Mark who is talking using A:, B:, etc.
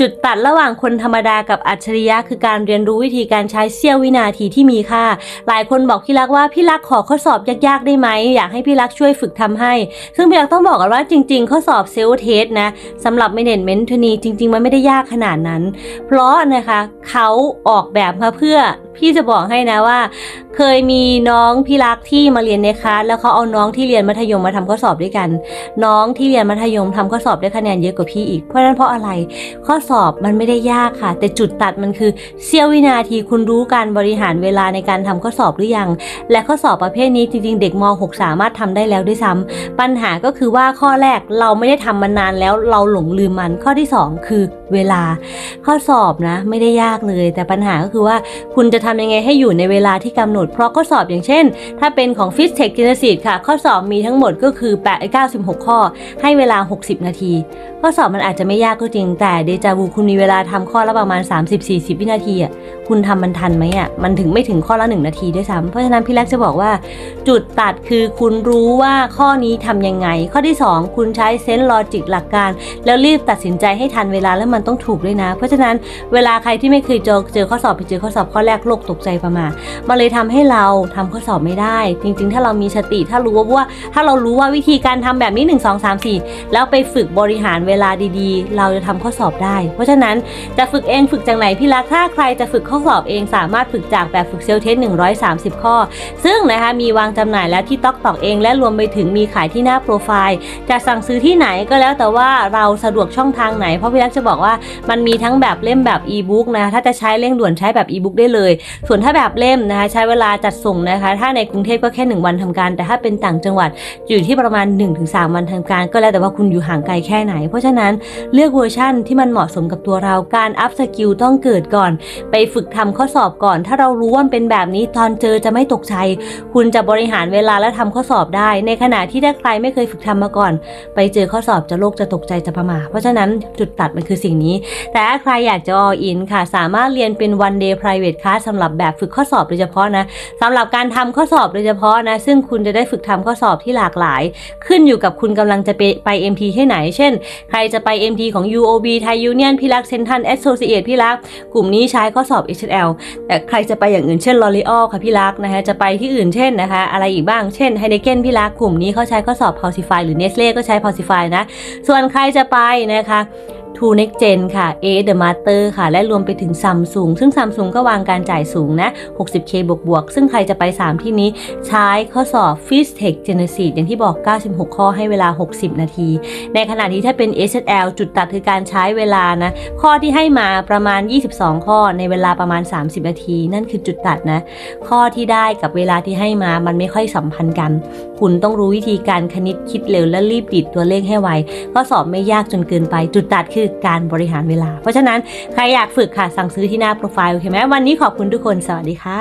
A: จุดตัดระหว่างคนธรรมดากับอัจฉริยะคือการเรียนรู้วิธีการใช้เสี้ยววินาทีที่มีค่า หลายคนบอกพี่รักว่าพี่รักขอข้อสอบยากๆได้ไหมอยากให้พี่รักช่วยฝึกทำให้ ซึ่งพี่รักต้องบอกกันว่าจริง ๆ ข้อสอบเซลล์เทสนะสำหรับเมเนจเมนต์ทนีจริง ๆ มันไม่ได้ยากขนาดนั้น เพราะนะคะเขาออกแบบมาเพื่อพี่จะบอกให้นะว่า เคยมีน้องพี่รักที่มาเรียนในคลาสแล้วเขาเอาน้องที่เรียนมัธยมมาทำข้อสอบด้วยกัน น้องที่เรียนมัธยมทำข้อสอบได้คะแนนเยอะกว่าพี่อีกเพราะฉะนั้นเพราะอะไรข้อสอบมันไม่ได้ยากค่ะ แต่จุดตัดมันคือเสี้ยววินาทีคุณรู้การบริหารเวลาในการทำข้อสอบหรือยัง และข้อสอบประเภทนี้จริงๆ เด็กม .6 สามารถทำได้แล้วด้วยซ้ำปัญหาก็คือว่าข้อแรกเราไม่ได้ทำมานานแล้วเราหลงลืมมันข้อที่สองคือเวลา ข้อสอบนะ ไม่ได้ยากเลย แต่ปัญหาก็คือว่าคุณจะทำยังไงให้อยู่ในเวลาที่กำหนด เพราะข้อสอบอย่างเช่น ถ้าเป็นของ f i s t e c h g e n e s i s ค่ะ ข้อสอบมีทั้งหมดก็คือ8 96 ข้อ ให้เวลา 60 นาที ข้อสอบมันอาจจะไม่ยากก็จริง แต่เดจาวูคุณมีเวลาทำข้อละประมาณ 30-40 วินาทีอะคุณทำมันทันไหมอะมันถึงไม่ถึงข้อละ 1 นาทีด้วยซ้ำเพราะฉะนั้นพี่แล็กจะบอกว่า จุดตัดคือคุณรู้ว่าข้อนี้ทำยังไง ข้อที่ 2 คุณใช้เซนส์ลอจิกหลักการ แล้วรีบตัดสินใจให้ทันเวลาแล้วมันต้องถูกด้วยนะ เพราะฉะนั้นเวลาใครที่ไม่เคยเจอเจอข้อสอบไปเจอข้อสอบข้อแรกโลกตกใจประมาทมันเลยทำให้เราทำข้อสอบไม่ได้ จริง ๆ ถ้าเรามีสติถ้ารู้ว่าว่าถ้าเรารู้ว่าวิธีการทำแบบนี้ 1 2 3 4 แล้วไปฝึกบริหารเวลาดีๆ เราจะทำข้อสอบได้ เพราะฉะนั้นจะฝึกเองฝึกจากไหนพี่รักถ้าใครจะฝึกข้อสอบเองสามารถฝึกจากแบบฝึกเซลเทส130 ข้อ ซึ่งนะคะมีวางจำหน่ายแล้วที่ต๊อกตอกเองและรวมไปถึงมีขายที่หน้าโปรไฟล์จะสั่งซื้อที่ไหนก็แล้วแต่ว่าเราสะดวกช่องทางไหนเพราะพี่รักจะบอกว่ามันมีทั้งแบบเล่มแบบอีบุ๊กนะถ้าจะใช้เร่งด่วนใช้แบบอีบุ๊กได้เลย ส่วนถ้าแบบเล่มนะคะใช้เวลาจัดส่งนะคะ ถ้าในกรุงเทพก็แค่ 1 วันทำการ แต่ถ้าเป็นต่างจังหวัดอยู่ที่ประมาณ 1-3 วันทำการ ก็แล้วแต่ว่าคุณอยู่ห่างไกลแค่ไหน เพราะฉะนั้นเลือกเวอร์ชั่นที่มันเหมาะสมกับตัวเราการอัพสกิลต้องเกิดก่อน ไปฝึกทำข้อสอบก่อน ถ้าเรารู้ว่ามันเป็นแบบนี้ตอนเจอจะไม่ตกใจ คุณจะบริหารเวลาและทำข้อสอบได้ ในขณะที่ถ้าใครไม่เคยฝึกทำมาก่อน ไปเจอข้อสอบจะโลกจะตกใจจะประมาเพราะฉะนั้นจุดตัดมันคือสิ่งนี้ แต่ถ้าใครอยากจะ all in ค่ะ สามารถเรียนเป็น one day private class สำหรับแบบฝึกข้อสอบโดยเฉพาะนะสำหรับการทำข้อสอบโดยเฉพาะนะ ซึ่งคุณจะได้ฝึกทำข้อสอบที่หลากหลาย ขึ้นอยู่กับคุณกำลังจะไปไป MT ที่ไหน เช่น ใครจะไป MT ของ UOB Thai Union พี่รัก Central Associate พี่รัก กลุ่มนี้ใช้ข้อสอบ HL แต่ใครจะไปอย่างอื่นเช่น L'Oreal ค่ะพี่รักนะคะจะไปที่อื่นเช่นนะคะ อะไรอีกบ้างเช่น Heineken พี่รักกลุ่มนี้เขาใช้ข้อสอบ Pulsify หรือ Nestle ก็ใช้ Pulsify นะ ส่วนใครจะไปนะคะ ทูเน็กเจนค่ะ A The Master ค่ะ และรวมไปถึงซัมซุงซึ่งซัมซุงก็วางการจ่ายสูงนะ 60K บวกบวกซึ่งใครจะไป 3 ที่นี้ใช้ข้อสอบ f i s t e c h Genesis อย่างที่บอก 96 ข้อให้เวลา 60 นาที ในขณะที่ถ้าเป็น SSL จุดตัดคือการใช้เวลานะ ข้อที่ให้มาประมาณ 22 ข้อในเวลาประมาณ 30 นาที นั่นคือจุดตัดนะ ข้อที่ได้กับเวลาที่ให้มามันไม่ค่อยสัมพันธ์กัน คุณต้องรู้วิธีการคณิตคิดเร็วและรีบดิดตัวเลขให้ไวข้อสอบไม่ยากจนเกินไป จุดตัดคือการบริหารเวลา เพราะฉะนั้นใครอยากฝึกค่ะสั่งซื้อที่หน้าโปรไฟล์โอเคไหมวันนี้ขอบคุณทุกคนสวัสดีค่ะ